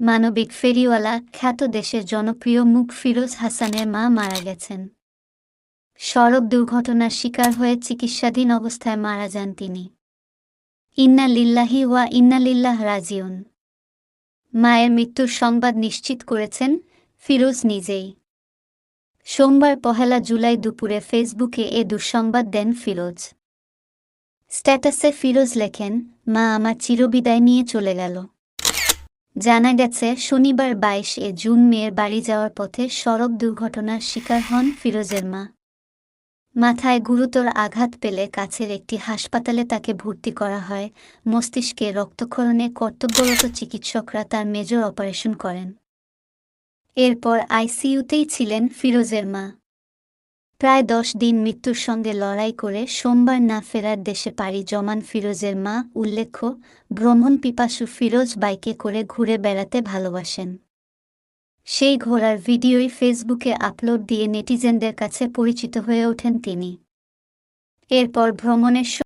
মানবিক ফেরিওয়ালা খ্যাত দেশের জনপ্রিয় মুখ ফিরোজ হাসানের মা মারা গেছেন। সড়ক দুর্ঘটনার শিকার হয়ে চিকিৎসাধীন অবস্থায় মারা যান তিনি। ইন্না লিল্লাহি ওয়া ইন্না লিল্লাহ রাজিউন। মায়ের মৃত্যুর সংবাদ নিশ্চিত করেছেন ফিরোজ নিজেই। সোমবার পহেলা জুলাই দুপুরে ফেসবুকে এ দুঃসংবাদ দেন ফিরোজ। স্ট্যাটাসে ফিরোজ লেখেন, মা আমার চিরবিদায় নিয়ে চলে গেল। জানা গেছে, শনিবার বাইশ জুন মেয়ের বাড়ি যাওয়ার পথে সড়ক দুর্ঘটনার শিকার হন ফিরোজের মা। মাথায় গুরুতর আঘাত পেলে কাছের একটি হাসপাতালে তাকে ভর্তি করা হয়। মস্তিষ্কে রক্তক্ষরণে কর্তব্যরত চিকিৎসকরা তার মেজর অপারেশন করেন। এরপর আইসিইউতেই ছিলেন ফিরোজের মা। প্রায় দশ দিন মৃত্যুর সঙ্গে লড়াই করে সোমবার না ফেরার দেশে পাড়ি জমান ফিরোজের মা উল্লেখ্য ভ্রমণ পিপাসু ফিরোজ বাইকে করে ঘুরে বেড়াতে ভালোবাসেন। সেই ঘোড়ার ভিডিওই ফেসবুকে আপলোড দিয়ে নেটিজেনদের কাছে পরিচিত হয়ে ওঠেন তিনি। এরপর ভ্রমণের